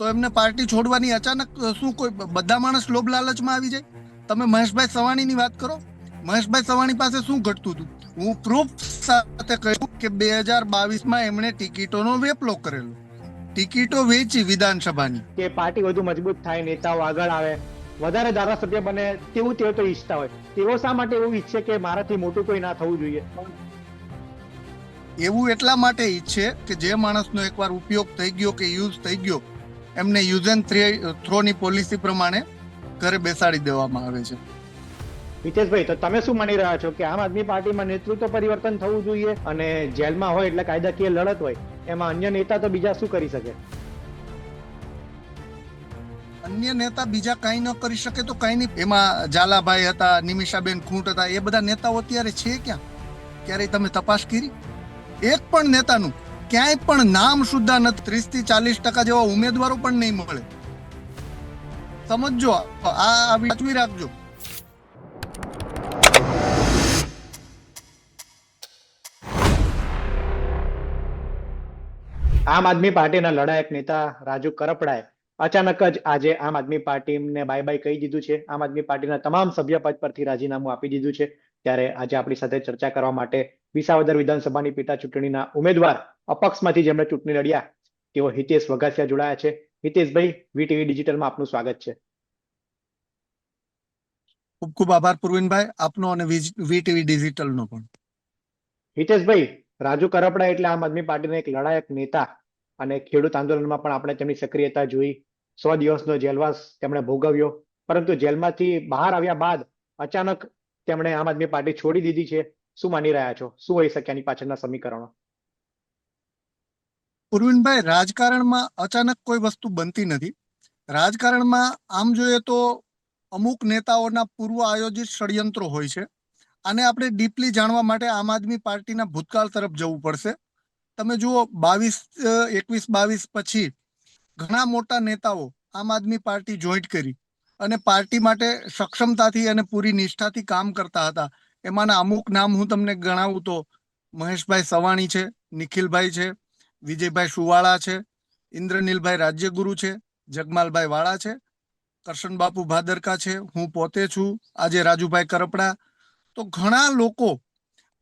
તો એમને પાર્ટી છોડવાની અચાનક શું કોઈ બધા માણસ લોભ લાલચમાં આવી જાય? તમે મહેશભાઈ સવાણીની વાત કરો. મહેશભાઈ સવાણી પાસે શું ઘટતું હતું? હું પ્રૂફ સાથે કહ્યું કે બે હજાર બાવીસમાં એમણે ટિકિટોનો વેપલો કરેલો. ટિકિટો વેચી વિધાનસભાની. કે પાર્ટી વધુ મજબૂત થાય નેતાઓ આગળ આવે વધારે ધારાસભ્ય બને તેવું તેઓ તો ઈચ્છતા હોય. તેઓ શા માટે એવું ઈચ્છે કે મારાથી મોટું કોઈ ના થવું જોઈએ? એવું એટલા માટે ઈચ્છે કે જે માણસનો એકવાર ઉપયોગ થઈ ગયો કે યુઝ થઈ ગયો એમને યુઝ એન્ડ થ્રોની પોલિસી પ્રમાણે ઘરે બેસાડી દેવામાં આવે છે. હિતેશભાઈ તો તમે શું માની રહ્યા છો કે આમ આદમી પાર્ટીમાં નેતૃત્વ પરિવર્તન થવું જોઈએ અને જેલમાં હોય એટલે કાયદાકીય લડત હોય એમાં અન્ય નેતા તો બીજા શું કરી શકે? અન્ય નેતા બીજા કાંઈ ન કરી શકે તો કાંઈ નહીં. એમાં ઝાલાભાઈ હતા નિમિષાબેન ખૂંટ હતા એ બધા નેતાઓ અત્યારે છે ક્યાં? ક્યારેય તમે તપાસ કરી? એક પણ નેતાનું ક્યાંય પણ નામ સુદ્ધા નથી. ત્રીસથી ચાલીસ ટકા જેવા ઉમેદવારો પણ નહીં મળે. સમજો આ વાંચવી રાખજો. આમ આદમી પાર્ટીના લડાયક નેતા રાજુ કરપડાએ અચાનક જ આજે આમ આદમી પાર્ટીને બાય બાય કહી દીધું છે. આમ આદમી પાર્ટીના તમામ સભ્ય પદ પરથી રાજીનામું આપી દીધું છે. ત્યારે આજે આપણી સાથે ચર્ચા કરવા માટે વિસાવદર વિધાનસભાની પેટા ચૂંટણીના ઉમેદવાર અપક્ષમાંથી જેમણે ચૂંટણી લડ્યા તેઓ હિતેશ વઘાસિયા જોડાયા છે. હિતેશભાઈ વીટીવી ડિજિટલમાં આપનું સ્વાગત છે. ખૂબ ખૂબ આભાર પ્રવીણભાઈ આપનો અને વીટીવી ડિજિટલનો પણ. હિતેશભાઈ રાજુ કરપડા એટલે આમ આદમી પાર્ટીના એક લડાયક નેતા અને ખેડૂત આંદોલનમાં પણ આપણે તેમની સક્રિયતા જોઈ. સો દિવસનો જેલવાસ તેમણે ભોગવ્યો. પરંતુ જેલમાંથી બહાર આવ્યા બાદ અચાનક તેમણે આમ આદમી પાર્ટી છોડી દીધી છે. શું માની રહ્યા છો? શું હોઈ શકે આની પાછળના સમીકરણો? પૂર્વિનભાઈ રાજકારણમાં અચાનક કોઈ વસ્તુ બનતી નથી. રાજકારણમાં આમ જોઈએ તો અમુક નેતાઓના પૂર્વ આયોજિત ષડયંત્રો હોય છે. આને આપણે ડીપલી જાણવા માટે આમ આદમી પાર્ટીના ભૂતકાળ તરફ જવું પડશે. તમે જુઓ, બાવીસ એકવીસ, બાવીસ પછી ઘણા મોટા નેતાઓ આમ આદમી પાર્ટી જોઈન્ટ કરી અને પાર્ટી માટે સક્ષમતાથી અને પૂરી નિષ્ઠાથી કામ કરતા હતા. એમાંના અમુક નામ હું તમને ગણાવું તો મહેશભાઈ સવાણી છે, નિખિલભાઈ છે, વિજયભાઈ સુવાળા છે, ઇન્દ્રનીલભાઈ રાજ્યગુરુ છે, જગમાલભાઈ વાળા છે, કરશન બાપુ ભાદરકા છે, હું પોતે છું, આજે રાજુભાઈ કરપડા. તો ઘણા લોકો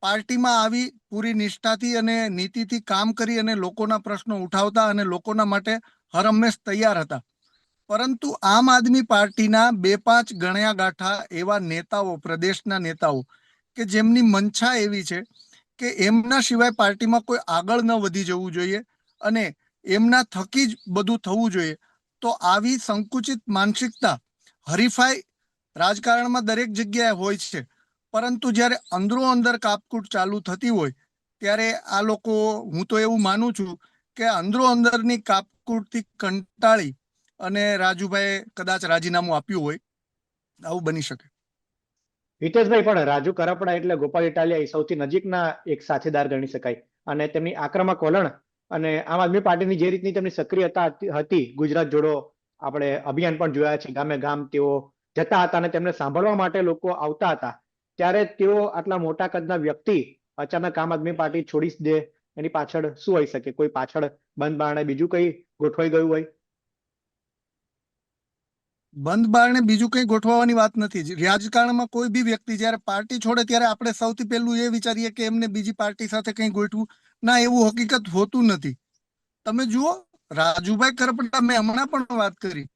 પાર્ટીમાં આવી પૂરી નિષ્ઠાથી અને નીતિથી કામ કરી અને લોકોના પ્રશ્નો ઉઠાવતા અને લોકોના માટે હરહંમેશ તૈયાર હતા. પરંતુ આમ આદમી પાર્ટીના બે પાંચ ગણ્યા ગાંઠા એવા નેતાઓ, પ્રદેશના નેતાઓ કે જેમની મંછા એવી છે કે એમના સિવાય પાર્ટીમાં કોઈ આગળ ન વધી જવું જોઈએ અને એમના થકી જ બધું થવું જોઈએ, તો આવી સંકુચિત માનસિકતા હરીફાઈ રાજકારણમાં દરેક જગ્યાએ હોય છે. પરંતુ જ્યારે અંદરો અંદર કાપકૂટ ચાલુ થતી હોય, ત્યારે આ લોકો, હું તો એવું માનું છું કે અંદરો અંદરની કાપકૂટથી કંટાળી અને રાજુભાઈ કદાચ રાજીનામું આપ્યું હોય, આવું બની શકે. હિતેશભાઈ પણ રાજુ કરપડા એટલે ગોપાલ ઇટાલિયા એ સૌથી નજીકના એક સાથીદાર ગણી શકાય. અને તેમની આક્રમક વલણ અને આમ આદમી પાર્ટીની જે રીતની તેમની સક્રિયતા હતી ગુજરાત જોડો આપણે અભિયાન પણ જોયા છે. ગામે ગામ તેઓ જતા હતા અને તેમને સાંભળવા માટે લોકો આવતા હતા. ત્યારે તેઓ આટલા મોટા કદના વ્યક્તિ અચાનક આમ આદમી પાર્ટી છોડી દે, એની પાછળ શું હોઈ શકે? કોઈ પાછળ બંધ બારણે બીજું કઈ ગોઠવાઈ ગયું હોય? બંધ બારણે બીજું કંઈ ગોઠવવાની વાત નથી. રાજકારણમાં કોઈ બી વ્યક્તિ જ્યારે પાર્ટી છોડે ત્યારે આપણે સૌથી પહેલું એ વિચારીએ કે એમને બીજી પાર્ટી સાથે કંઈ ગોઠવું. ના, એવું હકીકત હોતું નથી. તમે જુઓ, રાજુભાઈ કરપડા, મેં હમણાં પણ વાત કરી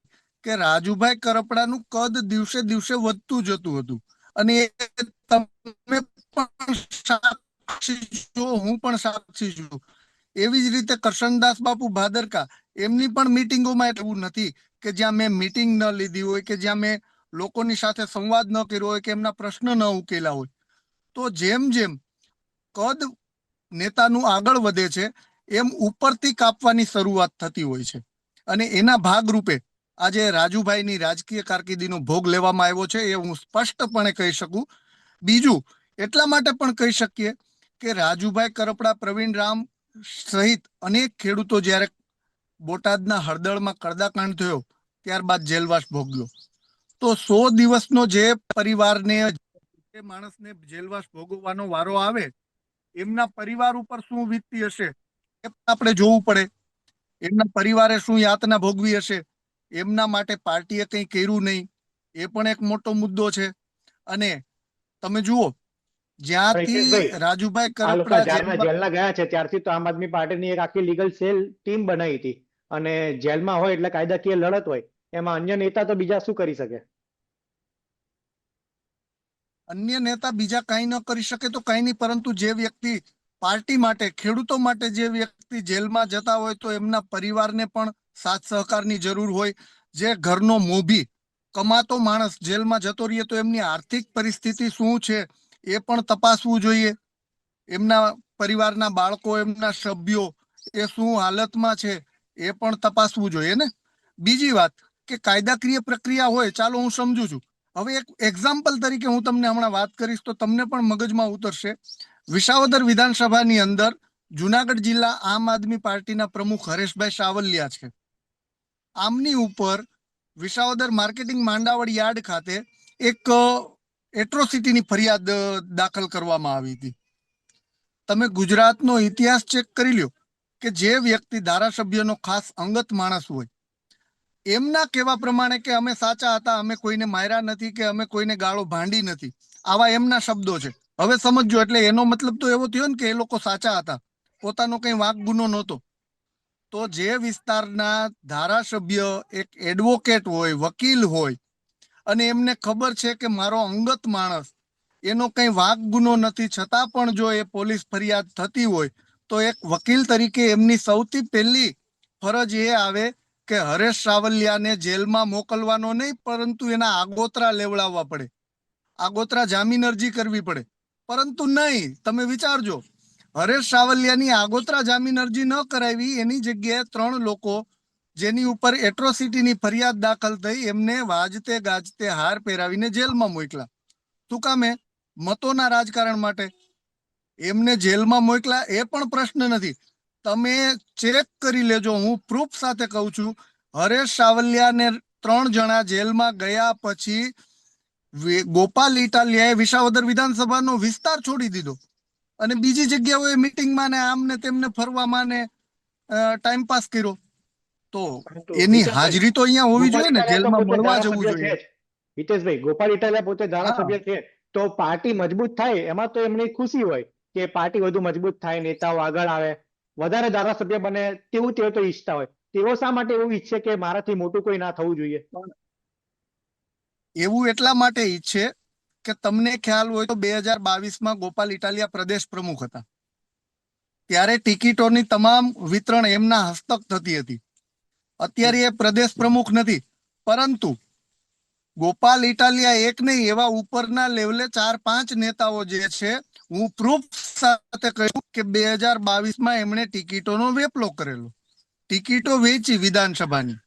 કે રાજુભાઈ કરપડાનું કદ દિવસે દિવસે વધતું જતું હતું. અને તમે પણ સાક્ષી છો, હું પણ સાક્ષી છું. એવી જ રીતે કરશનદાસ બાપુ ભાદરકા, એમની પણ મિટિંગોમાં એવું નથી. કે જ્યાં મેં મીટિંગ ન લીધી હોય કે જ્યાં મેં લોકોની સાથે સંવાદ ન કર્યો હોય કે એમના પ્રશ્ન ન ઉકેલા હોય, તો જેમ જેમ કદ નેતાનું આગળ વધે છે, એમ ઉપરથી કાપવાની શરૂઆત થતી હોય છે. અને એના ભાગરૂપે આજે રાજુભાઈની રાજકીય કારકિર્દીનો ભોગ લેવામાં આવ્યો છે, એ હું સ્પષ્ટપણે કહી શકું. બીજું, એટલા માટે પણ કહી શકીએ કે રાજુભાઈ કરપડા, પ્રવીણ રામ સહિત અનેક ખેડૂતો જ્યારે બોટાદના હળદળમાં કડદાકાંડ થયો ત્યારબાદ જેલવાસ ભોગ્યો. તો સો દિવસનો જે પરિવારને જે માણસને જેલવાસ ભોગવવાનો વારો આવે એમના પરિવાર ઉપર શું વીતતી હશે એ આપણે જોવું પડે. એમના પરિવારે શું યાતના ભોગવી હશે એમના માટે પાર્ટીએ કંઈ કર્યું નહીં એ પણ એક મોટો મુદ્દો છે. અને તમે જુઓ જ્યાંથી રાજુભાઈ કરપડા જેલમાં ગયા છે ત્યારથી તો આમ આદમી પાર્ટીની એક આખી લીગલ સેલ ટીમ બનાવી હતી. અને જેલમાં હોય એટલે કાયદાકીય લડત હોય. એમાં અન્ય નેતા તો બીજા શું કરી શકે? અન્ય નેતા બીજા કાંઈ ન કરી શકે તો કાંઈ નહીં, પરંતુ જે વ્યક્તિ પાર્ટી માટે, ખેડૂતો માટે જે વ્યક્તિ જેલમાં જતા હોય તો એમના પરિવારને પણ સાથ સહકારની જરૂર હોય. જે ઘરનો મોભી, કમાતો માણસ જેલમાં જતો રહીએ તો એમની આર્થિક પરિસ્થિતિ શું છે એ પણ તપાસવું જોઈએ. એમના પરિવારના બાળકો, એમના સભ્યો એ શું હાલતમાં છે એ પણ તપાસવું જોઈએ ને? બીજી વાત કે કાયદાકીય પ્રક્રિયા હોય, ચાલો હું સમજુ છું. હવે એક એક્ઝામ્પલ તરીકે હું તમને હમણાં વાત કરીશ, તો તમને પણ મગજમાં ઉતરશે. વિસાવદર વિધાનસભાની અંદર જુનાગઢ જિલ્લા આમ આદમી પાર્ટીના પ્રમુખ હરેશભાઈ સાવલિયા છે. આમની ઉપર વિસાવદર માર્કેટિંગ માંડાવડ યાર્ડ ખાતે એક એટ્રોસિટીની ફરિયાદ દાખલ કરવામાં આવી હતી. તમે ગુજરાતનો ઇતિહાસ ચેક કરી લ્યો કે જે વ્યક્તિ ધારાસભ્યનો ખાસ અંગત માણસ હોય એમના કહેવા પ્રમાણે કે અમે સાચા હતા, અમે કોઈને માર્યા નથી કે અમે કોઈને ગાળો ભાંડી નથી. આવા એમના શબ્દો છે. હવે સમજો એટલે એનો મતલબ તો એવો થયો ને કે એ લોકો સાચા હતા. પોતાનો કઈ વાંક ગુનો નહોતો. તો જે વિસ્તારના ધારાસભ્ય, એક એડવોકેટ હોય, વકીલ હોય, અને એમને ખબર છે કે મારો અંગત માણસ, એનો કઈ વાંક ગુનો નથી, છતાં પણ જો એ પોલીસ ફરિયાદ થતી હોય, તો એક વકીલ તરીકે એમની સૌથી પહેલી ફરજ એ આવે કે હરેશ સાવલિયાને જેલમાં મોકલવાનો નહીં, પરંતુ એના આગોતરા લેવડાવવા પડે. આગોતરા જામીન અરજી કરવી પડે. પરંતુ નહીં, તમે વિચારજો, હરેશ સાવલિયાની આગોતરા જામીન અરજી ન કરાવી, એની જગ્યાએ ત્રણ લોકો જેની ઉપર એટ્રોસિટીની ફરિયાદ દાખલ થઈ, એમને વાજતે ગાજતે હાર પહેરાવીને જેલમાં મોકલા તું કામે મતોના રાજકારણ માટે. એમને જેલમાં મોકલા એ પણ પ્રશ્ન નથી. તમે ચેક કરી લેજો. હું પ્રૂફ સાથે કહું છું. હરેશ સાવલિયાને ત્રણ જણા જેલમાં ગયા પછી ગોપાલ ઇટાલિયાએ વિસાવદર વિધાનસભાનો વિસ્તાર છોડી દીધો. અને બીજી જગ્યાઓએ મિટિંગમાં ને આમ ને તેમને ફરવામાં ને ટાઈમ પાસ કર્યો. તો એની હાજરી તો અહીંયા હોવી જોઈએ ને જેલમાં મળવા જવું જોઈએ. હિતેશભાઈ ગોપાલ ઇટાલિયા પોતે ધારાસભ્ય છે તો પાર્ટી મજબૂત થાય એમાં તો એમની ખુશી હોય કે પાર્ટી વધુ મજબૂત થાય નેતાઓ આગળ આવે. વધારે ધારાસભ્ય બને તેવું તેઓ તો ઈચ્છતા હોય. તેઓ શા માટે એવું ઈચ્છે કે મારાથી મોટું કોઈ ના થવું જોઈએ? એવું એટલા માટે ઈચ્છે કે તમને ખ્યાલ હોય તો બે હજાર બાવીસમાં ગોપાલ ઇટાલિયા પ્રદેશ પ્રમુખ હતા. ત્યારે ટિકિટોની તમામ વિતરણ એમના હસ્તક થતી હતી. અત્યારે એ પ્રદેશ પ્રમુખ નથી, પરંતુ ગોપાલ ઇટાલિયા એક નહીં, એવા ઉપરના લેવલે ચાર પાંચ નેતાઓ જે છે હું પ્રૂફ સાથે કહ્યું કે બે હજાર બાવીસમાં એમણે ટિકિટોનો વેપલો કરેલો. ટિકિટો વેચી વિધાનસભાની.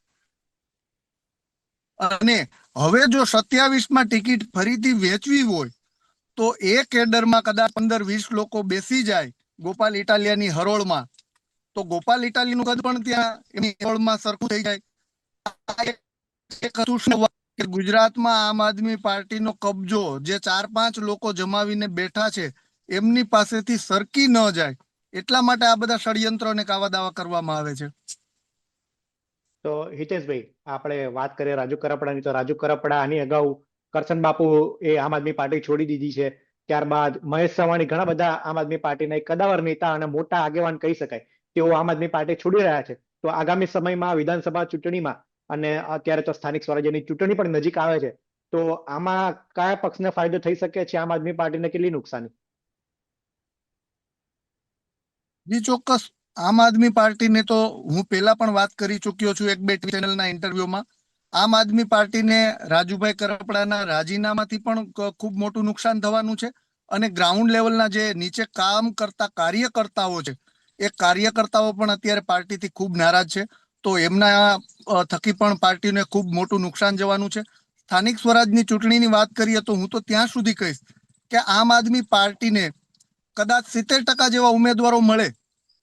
અને હવે જો સત્યાવીસમાં ટિકિટ ફરીથી વેચવી હોય, તો એ કેડરમાં કદાચ પંદર વીસ લોકો બેસી જાય ગોપાલ ઇટાલિયાની હરોળમાં. તો ગોપાલ ઇટાલીનું કદ પણ ત્યાં એની હરોળમાં સરખું થઈ જાય. ગુજરાતમાં આમ આદમી પાર્ટીનો કબજો, જે ચાર પાંચ લોકો જમાવીને બેઠા છે એમની પાસેથી સરકી ન જાય, એટલા માટે આ બધા ષડયંત્રો ને કાવા દાવા કરવામાં આવે છે. તો હિતેશભાઈ, આપણે વાત કરીએ રાજુ કરપડાની, તો રાજુ કરપડા આની અગાઉ કરશન બાપુ એ આમ આદમી પાર્ટી છોડી દીધી છે. ત્યારબાદ મહેશ સવાણી ઘણા બધા આમ આદમી પાર્ટીના એક કદાવર નેતા અને મોટા આગેવાન કહી શકાય, તેઓ આમ આદમી પાર્ટી છોડી રહ્યા છે. તો આગામી સમયમાં વિધાનસભા ચૂંટણીમાં અને અત્યારે તો સ્થાનિક સ્વરાજ્યની ચૂંટણી પણ નજીક આવે છે. તો આમાં કયા પક્ષને ફાયદો થઈ શકે છે આમ આદમી પાર્ટીને કેટલી નુકસાની? જી, ચોક્કસ. આમ આદમી પાર્ટીને તો હું પહેલા પણ વાત કરી ચૂક્યો છું એક બે ચેનલના ઇન્ટરવ્યુમાં આમ આદમી પાર્ટીને રાજુભાઈ કરપડાના રાજીનામાથી પણ ખૂબ મોટું નુકસાન થવાનું છે અને ગ્રાઉન્ડ લેવલના જે નીચે કામ કરતા કાર્યકર્તાઓ છે, એ કાર્યકર્તાઓ પણ અત્યારે પાર્ટીથી ખૂબ નારાજ છે. તો એમના થકી પણ પાર્ટીને ખૂબ મોટું નુકસાન જવાનું છે. સ્થાનિક સ્વરાજની ચૂંટણીની વાત કરીએ તો હું તો ત્યાં સુધી કહીશ કે આમ આદમી પાર્ટીને કદાચ સિત્તેર ટકા જેવા ઉમેદવારો મળે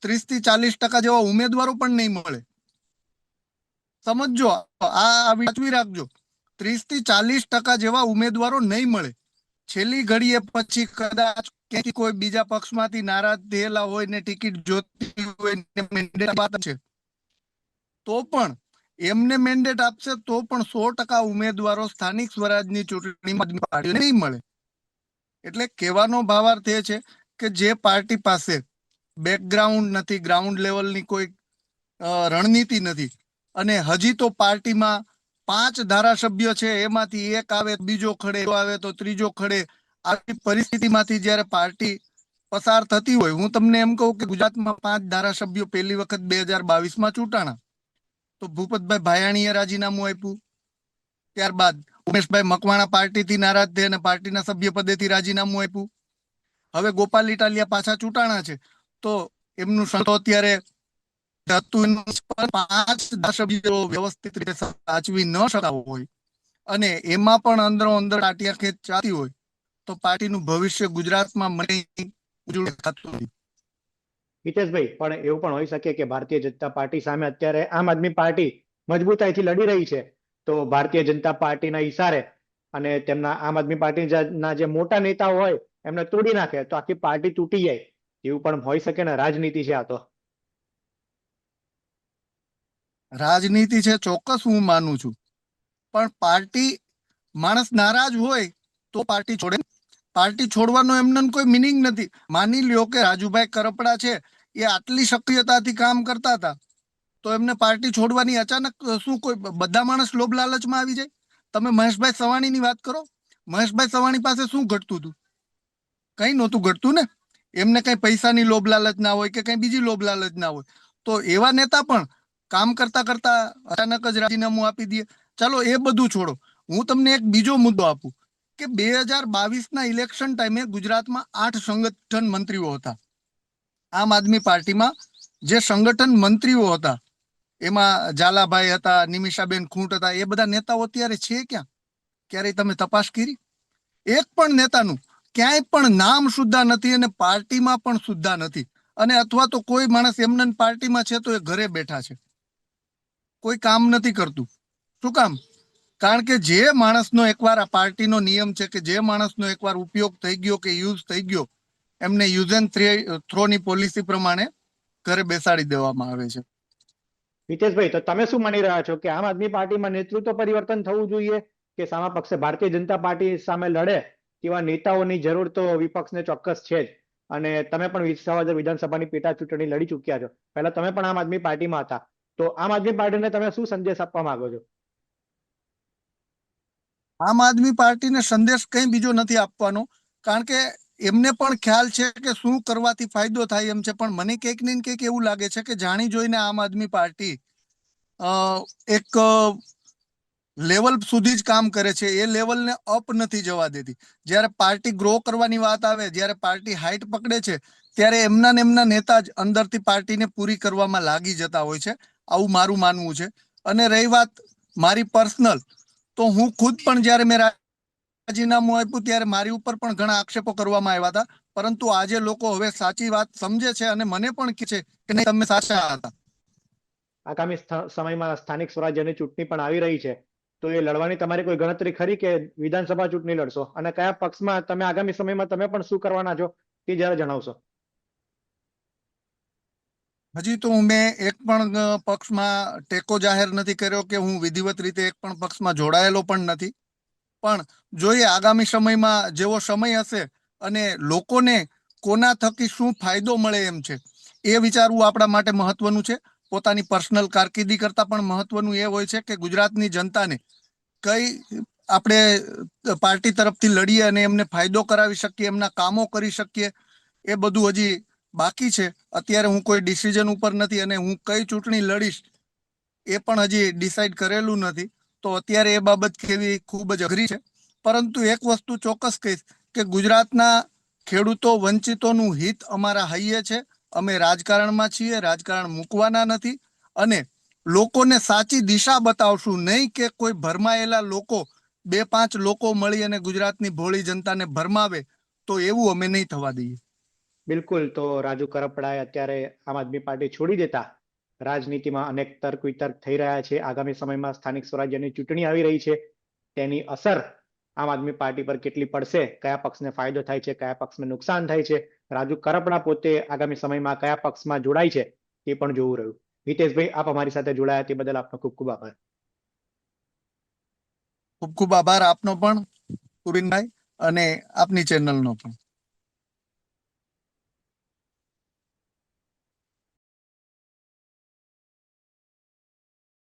ત્રીસથી ચાલીસ ટકા જેવા ઉમેદવારો પણ નહીં મળે. સમજજો, આ વાંચવી રાખજો. ત્રીસથી ચાલીસ ટકા જેવા ઉમેદવારો નહીં મળે. છેલ્લી ઘડીએ પછી કદાચ કોઈ બીજા પક્ષમાંથી નારાજ થયેલા હોય ને ટિકિટ જોતી હોય છે. તો પણ એમને મેન્ડેટ આપશે તો પણ સો ટકા ઉમેદવારો સ્થાનિક સ્વરાજની ચૂંટણીમાં નહીં મળે. એટલે કહેવાનો ભાવાર્થ એ છે કે જે પાર્ટી પાસે બેકગ્રાઉન્ડ નથી ગ્રાઉન્ડ લેવલની કોઈ રણનીતિ નથી. અને હજી તો પાર્ટીમાં પાંચ ધારાસભ્ય છે, એમાંથી એક આવે, બીજો ખડે આવે તો ત્રીજો ખડે. આવી પરિસ્થિતિમાંથી જ્યારે પાર્ટી પસાર થતી હોય, હું તમને એમ કહું કે ગુજરાતમાં પાંચ ધારાસભ્યો પહેલી વખત બે હજાર બાવીસમાં ચૂંટાણા. તો ભૂપતભાઈ ભાયાણીએ રાજીનામું આપ્યું. ત્યારબાદ ઉમેશભાઈ મકવાણા પાર્ટીથી નારાજ થયા અને પાર્ટીના સભ્ય પદેથી રાજીનામું આપ્યું. હવે ગોપાલ ઇટાલિયા પાછા ચૂંટાણા છે. તો એમનું સંતો અત્યારે પાંચ ધારાસભ્યો વ્યવસ્થિત રીતે સાચવી ન શકતા હોય. અને એમાં પણ અંદરો અંદર ટાટિયા ખેત ચાલતી હોય, તો પાર્ટીનું ભવિષ્ય ગુજરાતમાં મને ઉજળું થતું નથી. હિતેશભાઈ, પણ એવું પણ હોઈ શકે કે ભારતીય જનતા પાર્ટી સામે અત્યારે આમ આદમી પાર્ટી મજબૂતાઈથી લડી રહી છે. તો ભારતીય જનતા પાર્ટીના ઈશારે અને તેમના આમ આદમી પાર્ટીના જે મોટા નેતાઓ હોય, એમને તોડી નાખે, તો આખી પાર્ટી તૂટી જાય. એવું પણ હોઈ શકે ને? રાજનીતિ છે આ તો. રાજનીતિ છે, ચોક્કસ હું માનું છું. પણ પાર્ટી, માણસ નારાજ હોય તો પાર્ટી છોડે. પાર્ટી છોડવાનો એમને કોઈ મિનિંગ નથી. માની લ્યો કે રાજુભાઈ કરપડા છે, એ આટલી સક્રિયતાથી કામ કરતા હતા. તો એમને પાર્ટી છોડવાની અચાનક શું કોઈ બધા માણસ લોભ લાલચમાં આવી જાય? તમે મહેશભાઈ સવાણીની વાત કરો. મહેશભાઈ સવાણી પાસે શું ઘટતું હતું? કઈ નહોતું ઘટતું ને? એમને કઈ પૈસાની લોભ લાલચ ના હોય કે કઈ બીજી લોભ લાલચ ના હોય. તો એવા નેતા પણ કામ કરતા કરતા અચાનક જ રાજીનામું આપી દે. ચાલો એ બધું છોડો. હું તમને એક બીજો મુદ્દો આપું કે બે હજાર બાવીસના ઇલેક્શન ટાઈમે ગુજરાતમાં આઠ સંગઠન મંત્રીઓ હતા. આમ આદમી પાર્ટીમાં જે સંગઠન મંત્રીઓ હતા, એમાં ઝાલાભાઈ હતા, નિમિષાબેન ખૂંટ હતા, એ બધા નેતાઓ અત્યારે છે ક્યાં? ક્યારેય તમે તપાસ કરી? એક પણ નેતાનું ક્યાંય પણ નામ સુદ્ધા નથી અને પાર્ટીમાં પણ સુદ્ધા નથી. અને અથવા તો કોઈ માણસ એમને પાર્ટીમાં છે તો એ ઘરે બેઠા છે. કોઈ કામ નથી કરતું. શું કામ? કારણ કે જે માણસનો એકવાર આ પાર્ટીનો નિયમ છે કે જે માણસનો એકવાર ઉપયોગ થઈ ગયો કે યુઝ થઈ ગયો, એમને યુઝ એન્ડ થ્રોની પોલિસી પ્રમાણે ઘરે બેસાડી દેવામાં આવે છે. હિતેશભાઈ, તો તમે શું માની રહ્યા છો કે આમ આદમી પાર્ટીમાં નેતૃત્વ પરિવર્તન થવું જોઈએ કે સામા પક્ષે ભારતીય જનતા પાર્ટી સામે લડે? તેવા નેતાઓની જરૂર તો વિપક્ષને ચોક્કસ છે જ. અને તમે પણ વિધાનસભાની પેટા ચૂંટણી લડી ચૂક્યા છો. પહેલા તમે પણ આમ આદમી પાર્ટીમાં હતા. તો આમ આદમી પાર્ટીને તમે શું સંદેશ આપવા માંગો છો? આમ આદમી પાર્ટીને સંદેશ કંઈ બીજો નથી આપવાનો. કારણ કે એમને પણ ખ્યાલ છે કે શું કરવાથી ફાયદો થાય એમ છે. પણ મને કંઈક ને કંઈક એવું લાગે છે કે જાણી જોઈને આમ આદમી પાર્ટી એક લેવલ સુધી જ કામ કરે છે, એ લેવલને અપ નથી જવા દેતી. જ્યારે પાર્ટી ગ્રો કરવાની વાત આવે, જ્યારે પાર્ટી હાઇટ પકડે છે, ત્યારે એમના ને એમના નેતા જ અંદરથી પાર્ટીને પૂરી કરવામાં લાગી જતા હોય છે, આવું મારું માનવું છે. અને રહી વાત મારી પર્સનલ તો હું ખુદ પણ જ્યારે મેં રાજીનામું આપ્યું ત્યારે મારી ઉપર પણ ઘણા આક્ષેપો કરવામાં આવ્યા હતા. પરંતુ આજે લોકો હવે સાચી વાત સમજે છે અને મને પણ કહે છે કે નહીં, તમે સાચા હતા. આગામી સમયમાં સ્થાનિક સ્વરાજ્યની ચૂંટણી પણ આવી રહી છે. તો એ લડવાની તમારી કોઈ ગણતરી ખરી કે વિધાનસભા ચૂંટણી લડશો? અને કયા પક્ષમાં તમે આગામી સમયમાં તમે પણ શું કરવાના છો તે જરા જણાવશો. હજી તો મેં એક પણ પક્ષમાં ટેકો જાહેર નથી કર્યો કે હું વિધિવત રીતે એક પણ પક્ષમાં જોડાયેલો પણ નથી. પણ જોઈએ આગામી સમયમાં જેવો સમય હશે અને લોકોને કોના થકી શું ફાયદો મળે એમ છે, એ વિચારવું આપણા માટે મહત્વનું છે. પોતાની પર્સનલ કારકિર્દી કરતા પણ મહત્વનું એ હોય છે કે ગુજરાતની જનતાને કઈ આપણે પાર્ટી તરફથી લડીએ અને એમને ફાયદો કરાવી શકીએ, એમના કામો કરી શકીએ, એ બધું હજી બાકી છે. અત્યારે હું કોઈ ડિસિઝન ઉપર નથી અને હું કઈ ચૂંટણી લડીશ એ પણ હજી ડિસાઈડ કરેલું નથી. તો અત્યારે એ બાબત કેવી ખૂબ જ અઘરી છે. પરંતુ એક વસ્તુ ચોક્કસ કહીશ કે ગુજરાતના ખેડૂતો વંચિતોનું હિત અમારા હૈયે છે. અમે રાજકારણમાં છીએ, રાજકારણ મૂકવાના નથી અને લોકોને સાચી દિશા બતાવશું નહીં કે કોઈ ભરમાયેલા લોકો, બે પાંચ લોકો મળી અને ગુજરાતની ભોળી જનતાને ભરમાવે, તો એવું અમે નહીં થવા દઈએ. બિલકુલ, તો રાજુ કરપડાએ અત્યારે આમ આદમી પાર્ટી છોડી દેતા રાજનીતિમાં અનેક તર્ક વિતર્ક થઈ રહ્યા છે. આગામી સમયમાં સ્થાનિક સ્વરાજ્યની ચૂંટણી આવી રહી છે. તેની અસર આમ આદમી પાર્ટી પર કેટલી પડશે, કયા પક્ષને ફાયદો થાય છે, કયા પક્ષને નુકસાન થાય છે રાજુ કરપણા પોતે આગામી સમયમાં કયા પક્ષમાં જોડાય છે તે પણ જોવું રહ્યું. હિતેશભાઈ, આપ અમારી સાથે જોડાયા તે બદલ આપનો ખૂબ ખૂબ આભાર. ખૂબ ખૂબ આભાર આપનો પણ કુરિનભાઈ અને આપની ચેનલનો પણ.